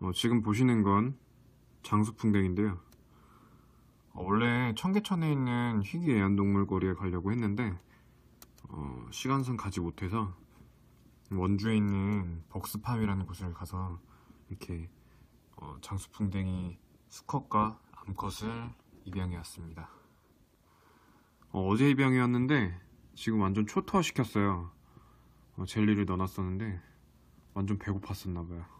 어, 지금 보시는 건 장수풍뎅인데요. 어, 원래 청계천에 있는 희귀 애완동물 거리에 가려고 했는데 어, 시간상 가지 못해서 원주에 있는 벅스팜이라는 곳을 가서 이렇게 어, 장수풍뎅이 수컷과 암컷을 입양해 왔습니다. 어, 제 입양해 왔는데 지금 완전 초토화 시켰어요. 어, 젤리를 넣어놨었는데 완전 배고팠었나봐요.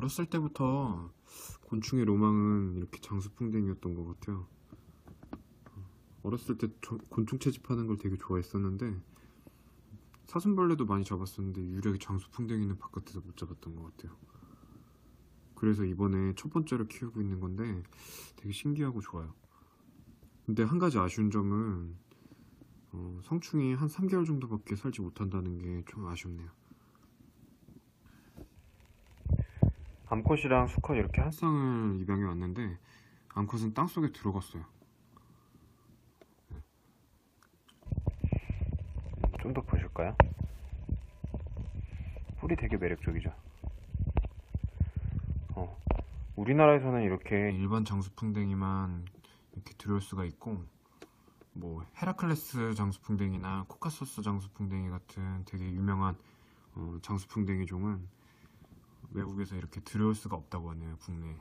어렸을 때부터 곤충의 로망은 이렇게 장수풍뎅이였던 것 같아요. 어렸을 때 저- 곤충 채집하는 걸 되게 좋아했었는데 사슴벌레도 많이 잡았었는데 유일하게 장수풍뎅이는 바깥에서 못 잡았던 것 같아요. 그래서 이번에 첫 번째로 키우고 있는 건데 되게 신기하고 좋아요. 근데 한 가지 아쉬운 점은 어, 성충이 한 3개월 정도밖에 살지 못한다는 게 좀 아쉽네요. 암컷이랑 수컷 이렇게 한 쌍을 입양해 왔는데 암컷은 땅속에 들어갔어요. 좀 더 보실까요? 뿔이 되게 매력적이죠. 어, 우리나라에서는 이렇게 일반 장수풍뎅이만 이렇게 들어올 수가 있고 뭐 헤라클레스 장수풍뎅이나 코카소스 장수풍뎅이 같은 되게 유명한 어, 장수풍뎅이 종은 외국에서 이렇게 들어올 수가 없다고 하네요 국내에.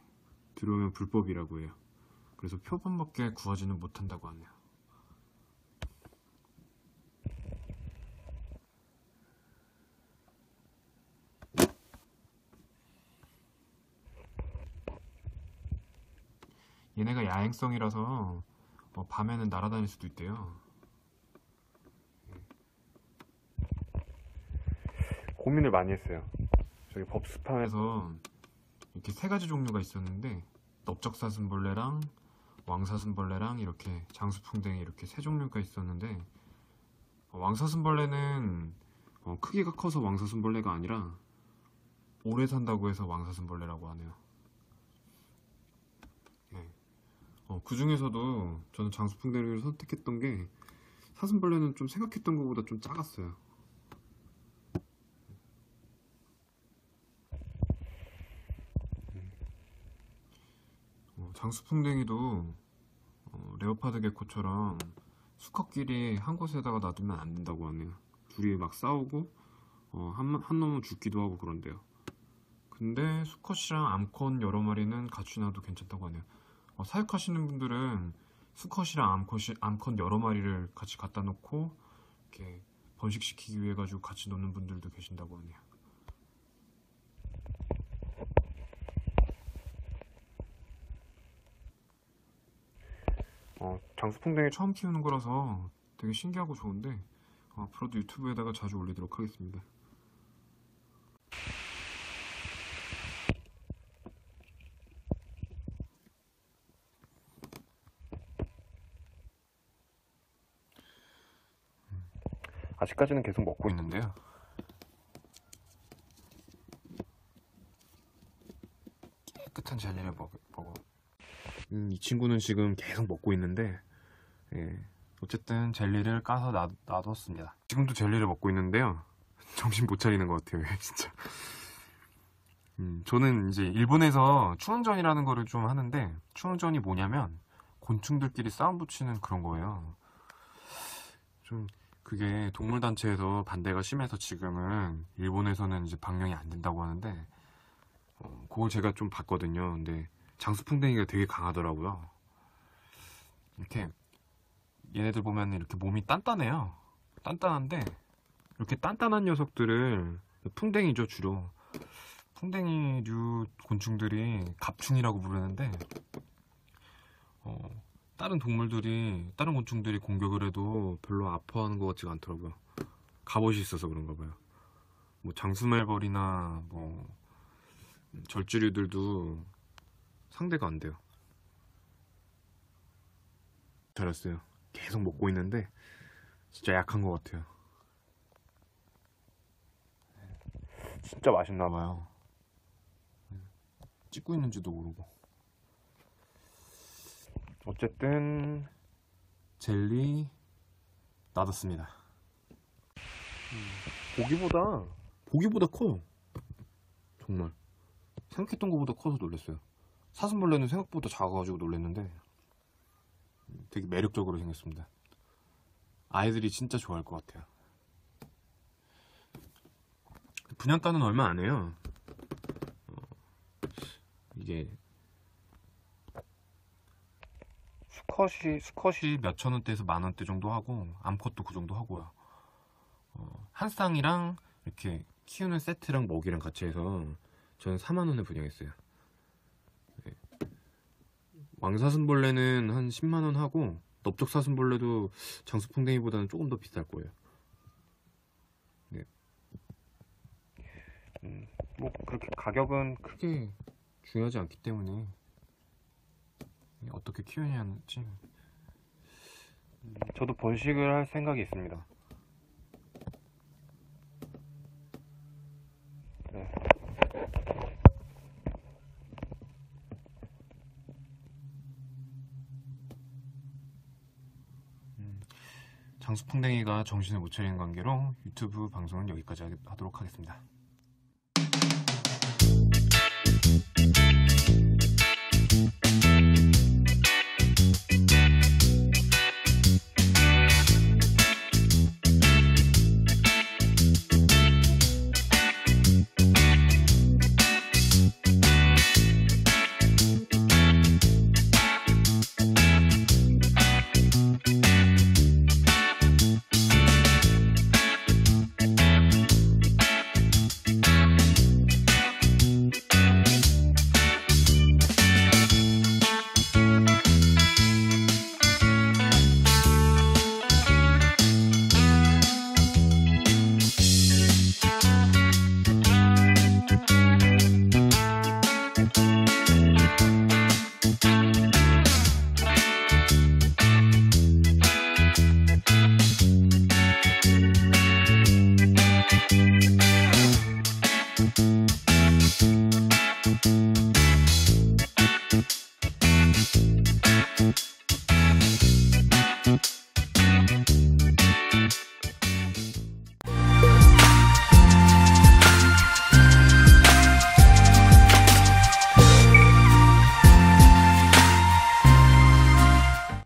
들어오면 불법이라고 해요. 그래서 표본밖에 구하지는 못한다고 하네요. 얘네가 야행성이라서 어, 밤에는 날아다닐 수도 있대요. 고민을 많이 했어요 저기 법스팜에서 이렇게 세 가지 종류가 있었는데 넓적사슴벌레랑 왕사슴벌레랑 이렇게 장수풍뎅이 이렇게 세 종류가 있었는데 어, 왕사슴벌레는 어, 크기가 커서 왕사슴벌레가 아니라 오래 산다고 해서 왕사슴벌레라고 하네요. 네. 어, 그 중에서도 저는 장수풍뎅이를 선택했던 게 사슴벌레는 좀 생각했던 것보다 좀 작았어요. 장수풍뎅이도 어, 레오파드 개코처럼 수컷끼리 한 곳에다가 놔두면 안 된다고 하네요. 둘이 막 싸우고 어, 한, 한 놈은 죽기도 하고 그런데요. 근데 수컷이랑 암컷 여러 마리는 같이 놔도 괜찮다고 하네요. 어, 사육하시는 분들은 수컷이랑 암컷이, 암컷 여러 마리를 같이 갖다 놓고 이렇게 번식시키기 위해 가지고 같이 놓는 분들도 계신다고 하네요. 어, 장수풍뎅이 처음 키우는 거라서 되게 신기하고 좋은데 어, 앞으로도 유튜브에다가 자주 올리도록 하겠습니다. 아직까지는 계속 먹고 있는데요. 깨끗한 젤리를 먹, 먹어. 음, 이 친구는 지금 계속 먹고 있는데, 예, 어쨌든 젤리를 까서 놔, 놔뒀습니다. 지금도 젤리를 먹고 있는데요. 정신 못 차리는 것 같아요, 얘 진짜. 음, 저는 이제 일본에서 추운전이라는 거를 좀 하는데, 추운전이 뭐냐면, 곤충들끼리 싸움 붙이는 그런 거예요. 좀, 그게 동물 단체에서 반대가 심해서 지금은 일본에서는 이제 방영이 안 된다고 하는데, 어, 그걸 제가 좀 봤거든요. 근데 장수풍뎅이가 되게 강하더라고요. 이렇게 얘네들 보면 이렇게 몸이 단단해요. 단단한데 이렇게 단단한 녀석들을 풍뎅이죠 주로. 풍뎅이류 곤충들이 갑충이라고 부르는데 어, 다른 동물들이 다른 곤충들이 공격을 해도 별로 아파하는 것 같지가 않더라고요. 갑옷이 있어서 그런가 봐요. 뭐 장수말벌이나 뭐 절지류들도 상대가 안 돼요. 잘했어요. 계속 먹고 있는데 진짜 약한 것 같아요. 진짜 맛있나 봐요. 찍고 있는지도 모르고. 어쨌든 젤리 놔뒀습니다. 보기보다 보기보다 커요. 정말 생각했던 것보다 커서 놀랐어요. 사슴벌레는 생각보다 작아가지고 놀랐는데 되게 매력적으로 생겼습니다. 아이들이 진짜 좋아할 것 같아요. 분양가는 얼마 안 해요. 어, 이게 수컷이 수컷이 몇천 원대에서 만 원대 정도 하고 암컷도 그 정도 하고요. 어, 한 쌍이랑 이렇게 키우는 세트랑 먹이랑 같이 해서 저는 4만 원에 분양했어요. 네. 왕사슴벌레는 한 10만 원 하고 넓적사슴벌레도 장수풍뎅이보다는 조금 더 비쌀 거예요. 네. 음, 뭐 그렇게 가격은 크게 중요하지 않기 때문에 어떻게 키우냐는지 음, 저도 번식을 할 생각이 있습니다. 장수풍뎅이가 정신을 못 차리는 관계로 유튜브 방송은 여기까지 하도록 하겠습니다.